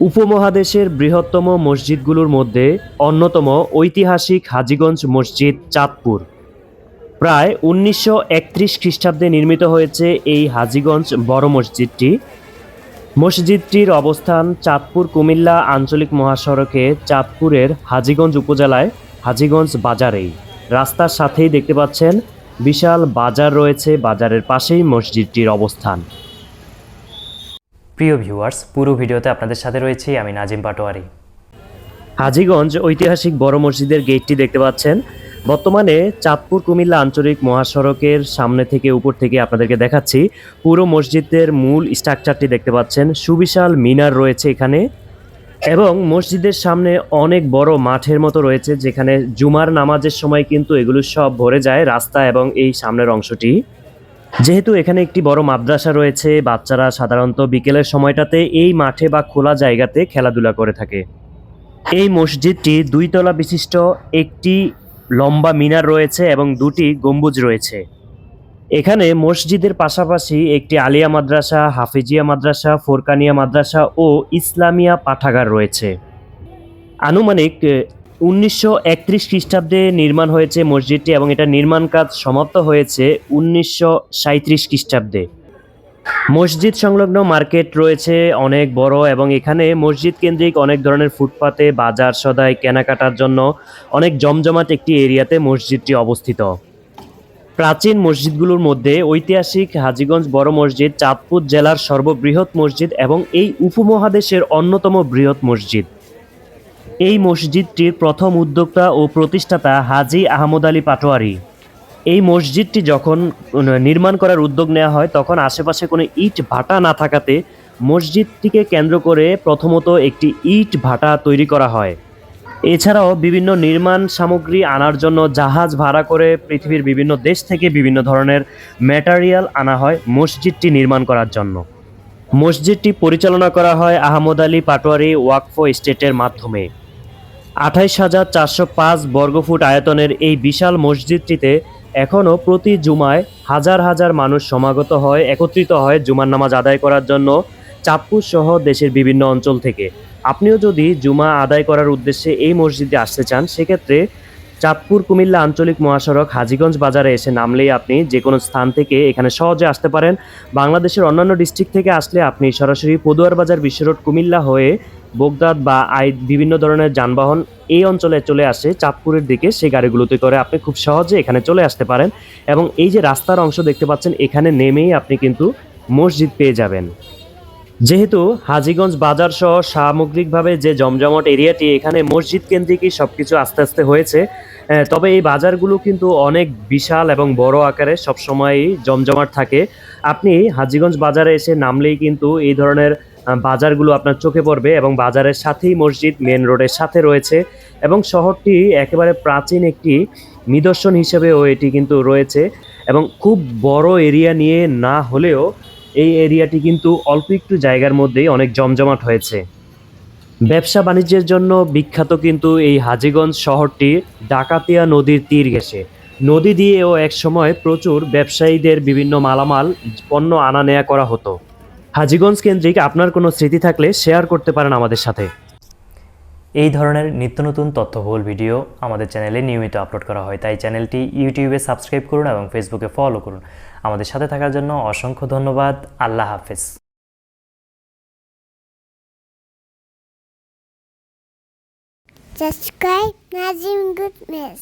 উপমহাদেশের বৃহত্তম মসজিদগুলোর মধ্যে অন্যতম ঐতিহাসিক হাজীগঞ্জ মসজিদ চাঁদপুর। প্রায় উনিশশো একত্রিশ খ্রিস্টাব্দে নির্মিত হয়েছে এই হাজীগঞ্জ বড় মসজিদটি। মসজিদটির অবস্থান চাঁদপুর কুমিল্লা আঞ্চলিক মহাসড়কে চাঁদপুরের হাজীগঞ্জ উপজেলায় হাজীগঞ্জ বাজারেই। রাস্তার সাথেই দেখতে পাচ্ছেন, বিশাল বাজার রয়েছে বাজারের পাশেই মসজিদটির অবস্থান। প্রিয় ভিউয়ার্স, পুরো ভিডিওতে আপনাদের সাথে রয়েছি আমি নাজিম পাটোয়ারি। হাজীগঞ্জ ঐতিহাসিক বড় মসজিদের গেটটি দেখতে পাচ্ছেন। বর্তমানে চাঁদপুর কুমিল্লা আঞ্চলিক মহাসড়কের সামনে থেকে উপর থেকে আপনাদেরকে দেখাচ্ছি। পুরো মসজিদের মূল স্ট্রাকচারটি দেখতে পাচ্ছেন। সুবিশাল মিনার রয়েছে এখানে। এবং মসজিদের সামনে অনেক বড় মাঠের মতো রয়েছে, যেখানে জুমার নামাজের সময় কিন্তু এগুলো সব ভরে যায় রাস্তা এবং এই সামনের অংশটি। যেহেতু এখানে একটি বড় মাদ্রাসা রয়েছে, বাচ্চারা সাধারণত বিকেলের সময়টাতে এই মাঠে বা খোলা জায়গাতে খেলাধুলা করে থাকে। এই মসজিদটি দুই তলা বিশিষ্ট, একটি লম্বা মিনার রয়েছে এবং দুটি গম্বুজ রয়েছে। এখানে মসজিদের পাশাপাশি একটি আলিয়া মাদ্রাসা, হাফিজিয়া মাদ্রাসা, ফোরকানিয়া মাদ্রাসা ও ইসলামিয়া পাঠাগার রয়েছে। আনুমানিক উনিশশো একত্রিশ খ্রিস্টাব্দে নির্মাণ হয়েছে মসজিদটি এবং এটা নির্মাণ কাজ সমাপ্ত হয়েছে উনিশশো সাঁত্রিশ খ্রিস্টাব্দে। মসজিদ সংলগ্ন মার্কেট রয়েছে অনেক বড় এবং এখানে মসজিদ কেন্দ্রিক অনেক ধরনের ফুটপাতে, বাজার, সদাই, কেনাকাটার জন্য অনেক জমজমাট একটি এরিয়াতে মসজিদটি অবস্থিত। প্রাচীন মসজিদগুলোর মধ্যে ঐতিহাসিক হাজীগঞ্জ বড় মসজিদ, চাঁদপুর জেলার সর্ববৃহৎ মসজিদ এবং এই উপমহাদেশের অন্যতম বৃহৎ মসজিদ। এই মসজিদটির প্রথম উদ্যোক্তা ও প্রতিষ্ঠাতা হাজি আহমদ আলী পাটোয়ারি। এই মসজিদটি যখন নির্মাণ করার উদ্যোগ নেওয়া হয়, তখন আশেপাশে কোনো ইট ভাটা না থাকাতে মসজিদটিকে কেন্দ্র করে প্রথমত একটি ইট ভাটা তৈরি করা হয়। এছাড়াও বিভিন্ন নির্মাণ সামগ্রী আনার জন্য জাহাজ ভাড়া করে পৃথিবীর বিভিন্ন দেশ থেকে বিভিন্ন ধরনের ম্যাটারিয়াল আনা হয় মসজিদটি নির্মাণ করার জন্য। মসজিদটি পরিচালনা করা হয় আহমদ আলী পাটোয়ারি ওয়াকফো স্টেটের মাধ্যমে। আঠাইশ হাজার চারশো পাঁচ বর্গফুট আয়তনের এই বিশাল মসজিদটিতে এখনও প্রতি জুমায় হাজার হাজার মানুষ সমাগত হয়, একত্রিত হয় জুমার নামাজ আদায় করার জন্য চাঁদপুর সহ দেশের বিভিন্ন অঞ্চল থেকে। আপনিও যদি জুমা আদায় করার উদ্দেশ্যে এই মসজিদে আসতে চান, সেক্ষেত্রে চাঁদপুর, কুমিল্লা আঞ্চলিক মহাসড়ক হাজীগঞ্জ বাজারে এসে নামলেই আপনি যে কোনো স্থান থেকে এখানে সহজে আসতে পারেন। বাংলাদেশের অন্যান্য ডিস্ট্রিক্ট থেকে আসলে আপনি সরাসরি পদুয়ার বাজার বিশ্ব রোড, কুমিল্লা হয়ে বোগদাদ বা আই বিভিন্ন ধরনের যানবাহন এই অঞ্চলে চলে আসে। চাঁদপুরের দিকে সেই গাড়িগুলোতে করে আপনি খুব সহজে এখানে চলে আসতে পারেন এবং এই যে রাস্তার অংশ দেখতে পাচ্ছেন, এখানে নেমেই আপনি কিন্তু মসজিদ পেয়ে যাবেন। যেহেতু হাজিগঞ্জ বাজার সহ সামগ্রিকভাবে যে জমজমট এরিয়াটি এখানে মসজিদ কেন্দ্রিকই সব কিছু আস্তে আস্তে হয়েছে তবে এই বাজারগুলো কিন্তু অনেক বিশাল এবং বড় আকারে সবসময়ই জমজমাট থাকে। আপনি হাজীগঞ্জ বাজারে এসে নামলেই কিন্তু এই ধরনের বাজারগুলো আপনার চোখে পড়বে এবং বাজারের সাথেই মসজিদ মেন রোডের সাথে রয়েছে এবং শহরটি একেবারে প্রাচীন একটি নিদর্শন হিসেবেও এটি কিন্তু রয়েছে এবং খুব বড় এরিয়া নিয়ে না হলেও এই এরিয়াটি কিন্তু অল্প একটু জায়গার মধ্যেই অনেক জমজমাট হয়েছে। ব্যবসা বাণিজ্যের জন্য বিখ্যাত কিন্তু এই হাজিগঞ্জ শহরটি ডাকাতিয়া নদীর তীর ঘেসে নদী দিয়েও একসময় প্রচুর ব্যবসায়ীদের বিভিন্ন মালামাল, পণ্য আনা নেয়া করা হতো। হাজিগঞ্জ কেন্দ্রিক আপনার কোনো স্মৃতি থাকলে শেয়ার করতে পারেন আমাদের সাথে। এই ধরনের নিত্য নতুন তথ্যবহুল ভিডিও আমাদের চ্যানেলে নিয়মিত আপলোড করা হয়। তাই চ্যানেলটি ইউটিউবে সাবস্ক্রাইব করুন এবং ফেসবুকে ফলো করুন। আমাদের সাথে থাকার জন্য অসংখ্য ধন্যবাদ। আল্লাহ হাফেজ। Subscribe Nazim Goodness.